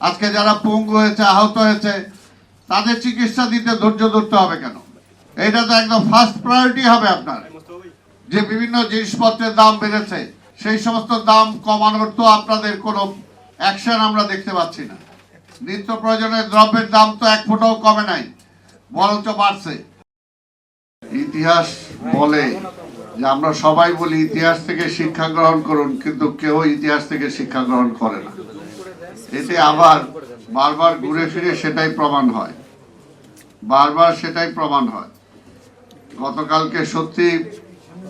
আজকে যারা পঙ্গু হয়েছে, আহত হয়েছে, তাদের চিকিৎসা দিতে ধৈর্য ধরতে হবে কেন? এটা তো একদম ফার্স্ট প্রায়োরিটি হবে আপনার। যে বিভিন্ন জিনিসপত্রের দাম বেড়েছে, সেই সমস্ত দাম কমানোর তো আপনাদের কোনো অ্যাকশন আমরা দেখতে পাচ্ছি না। নিত্য প্রয়োজনের দ্রব্যের দাম তো এক ফুটাও কমে নাই, বরঞ্চ বাড়ছে। ইতিহাস বলে যে আমরা সবাই বলি, ইতিহাস থেকে শিক্ষা গ্রহণ করুন, কিন্তু কেউ ইতিহাস থেকে শিক্ষা গ্রহণ করে না। এতে আবার বারবার ঘুরে ফিরে সেটাই প্রমাণ হয়। বারবার সেটাই প্রমাণ হয়। গতকালকে সত্যি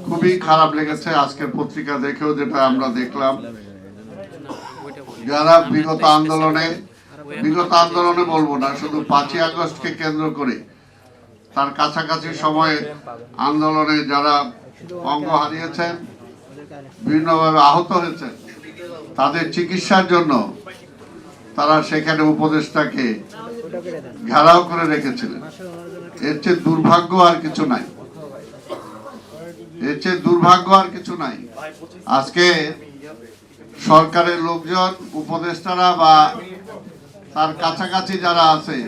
খুবই খারাপ লেগেছে আজকের পত্রিকা দেখেও, যেটা আমরা দেখলাম। যারা বিগত আন্দোলনে বিগত আন্দোলনে বলব না, শুধু পাঁচই আগস্টকে কেন্দ্র করে তার কাছাকাছি সময়ে আন্দোলনে যারা অঙ্গ হারিয়েছেন, বিভিন্নভাবে আহত হয়েছেন, তাদের চিকিৎসার জন্য তারা সেখানে উপদেষ্টাকে ঘেরাও করে রেখেছিলেন। এর চেয়ে দুর্ভাগ্য আর কিছু নাই। এর চেয়ে দুর্ভাগ্য আর কিছু নাই। আজকে সরকারের লোকজন, উপদেষ্টারা বা তার কাছাকাছি যারা আছে,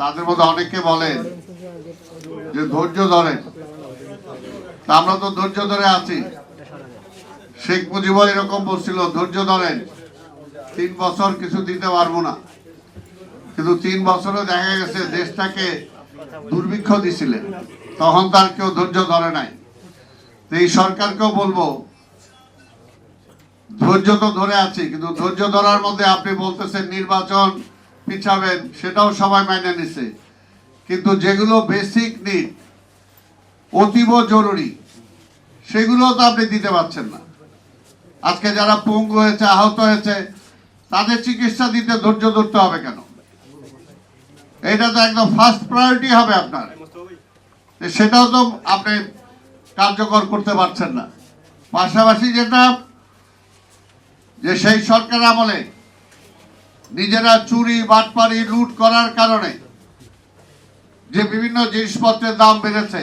তাদের মধ্যে অনেকে বলেন যে ধৈর্য ধরেন। আমরা তো ধৈর্য ধরে আছি। শেখ মুজিবুর এরকম বলছিল, ধৈর্য ধরেন। তিন বছর কিছু দিতে পারব না। কিন্তু তিন বছরে দেখা গেছে দেশটাকে দুর্ভিক্ষ দিছিলেন। তখন তার কেউ ধৈর্য ধরে নাই। এই সরকারকেও বলব, ধৈর্য তো ধরে আছি, কিন্তু ধৈর্য ধরার মধ্যে আপনি বলতেছেন নির্বাচন পিছাবেন, সেটাও সবাই মেনে নিছে। কিন্তু যেগুলো বেসিক নিড অতীব জরুরি, সেগুলো তো আপনি দিতে পারছেন না। আজকে যারা পঙ্গু হয়েছে, আহত হয়েছে তাদের চিকিৎসা দিতে ধৈর্য ধরতে হবে কেন? এটা তো একদম ফার্স্ট প্রায়োরিটি হবে আপনার। সেটাও তো আপনি কার্যকর করতে পারছেন না। পাশাপাশি যেটা, যে সেই সরকার আমলে নিজেরা চুরি, বাটপারি, লুট করার কারণে যে বিভিন্ন জিনিসপত্রের দাম বেড়েছে,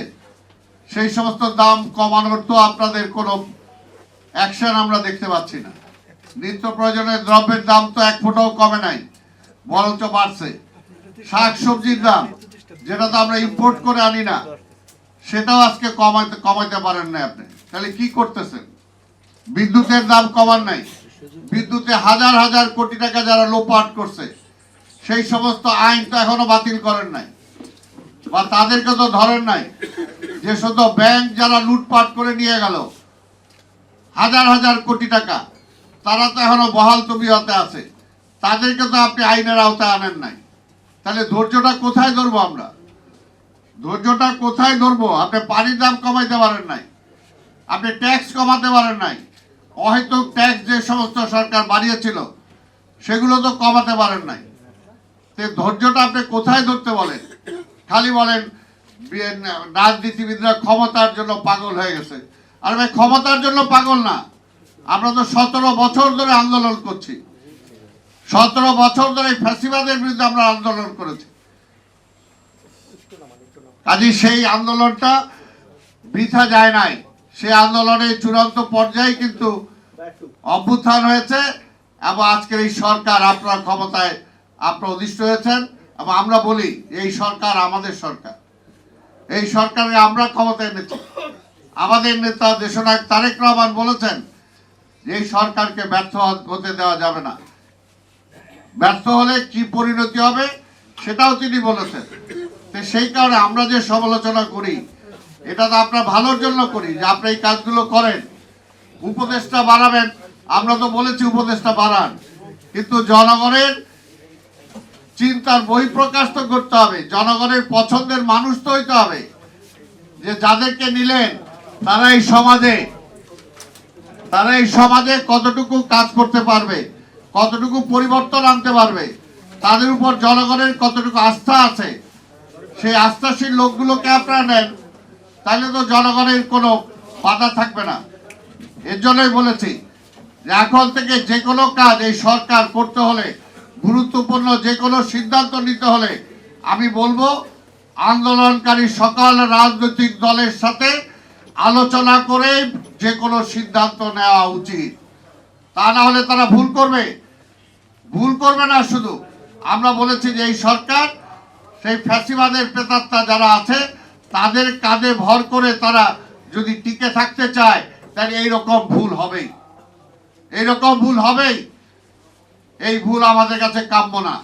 সেই সমস্ত দাম কমানোর তো আপনাদের কোনো অ্যাকশন আমরা দেখতে পাচ্ছি না। নিত্য প্রয়োজনীয় দ্রব্যের দাম তো এক ফুটাও কমে নাই, বরঞ্চ বাড়ছে। শাক সবজির দাম, যেটা তো আমরা ইম্পোর্ট করে আনি না, সেটাও আজকে কমাইতে কমাইতে পারেন না আপনি। তাহলে কি করতেছেন? বিদ্যুতের দাম কমান নাই। বিদ্যুতে হাজার হাজার কোটি টাকা যারা লোপাট করছে, সেই সমস্ত আইন তো এখনও বাতিল করেন নাই। বা তাদেরকে তো ধরেন নাই যে শুধু ব্যাংক যারা লুটপাট করে নিয়ে গেল, হাজার হাজার কোটি টাকা। তারা তো এখনও বহাল তবিয়তে আছে। তাদেরকে তো আপনি আইনের আওতায় আনেন নাই। তাহলে ধৈর্যটা কোথায় ধরবো আমরা? ধৈর্যটা কোথায় ধরবো? আপনি পানির দাম কমাইতে পারেন নাই। আপনি ট্যাক্স কমাতে পারেন নাই। অহেতুক ট্যাক্স যে সমস্ত সরকার বাড়িয়েছিল, সেগুলো তো কমাতে পারেন নাই। তে ধৈর্যটা আপনি কোথায় ধরতে বলেন? খালি বলেন রাজনীতিবিদরা ক্ষমতার জন্য পাগল হয়ে গেছে। আর ভাই, ক্ষমতার জন্য পাগল না। আমরা তো সতেরো বছর ধরে আন্দোলন করছি। সতেরো বছর ধরে ফ্যাসিবাদের বিরুদ্ধে আমরা আন্দোলন করেছি। কাজে সেই আন্দোলনটা বৃথা যায় নাই। সেই আন্দোলনের চূড়ান্ত পর্যায়ে কিন্তু অভ্যুত্থান হয়েছে এবং আজকের এই সরকার আপনার ক্ষমতায় আপনার অধিষ্ঠ হয়েছেন এবং আমরা বলি, এই সরকার আমাদের সরকার। এই সরকারে আমরা ক্ষমতায় এনেছি আমাদের নেতা দেশনায়ক তারেক রহমান বলেছেন এই সরকারকে ব্যর্থ হতে দেওয়া যাবে না। ব্যর্থ হলে কি পরিণতি হবে সেটাও তিনি বলেছেন। তো সেই কারণে আমরা যে সমালোচনা করি, এটা তো আপনার ভালোর জন্য করি যে আপনি এই কাজগুলো করেন। উপদেশটা বাড়াবেন, আমরা তো বলেছি উপদেশটা বাড়ান। কিন্তু জনগণের চিন্তার বহিঃপ্রকাশ তো করতে হবে, জনগণের পছন্দের মানুষ তো হইতে হবে। যে যাদেরকে নিলেন তারা এই সমাজে তারা এই সমাজে কতটুকু কাজ করতে পারবে, কতটুকু পরিবর্তন আনতে পারবে, তাদের উপর জনগণের কতটুকু আস্থা আছে, সেই আস্থাশীল লোকগুলোকে আপনারা নেন, তাহলে তো জনগণের কোনো বাধা থাকবে না। এর জন্যই বলেছি যে এখন থেকে যে কোনো কাজ এই সরকার করতে হলে, গুরুত্বপূর্ণ যে কোনো সিদ্ধান্ত নিতে হলে, আমি বলব, আন্দোলনকারী সকল রাজনৈতিক দলের সাথে আলোচনা করে যে কোনো সিদ্ধান্ত নেওয়া উচিত। তা না হলে তারা ভুল করবে। ভুল করবে না শুধু। আমরা বলেছি যে এই সরকার, সেই ফ্যাসিবাদের প্রেতাত্মা যারা আছে, তাদের কাঁধে ভর করে তারা যদি টিকে থাকতে চায়, তাহলে এইরকম ভুল হবেই। এইরকম ভুল হবেই। এই ভুল আমাদের কাছে কাম্য না।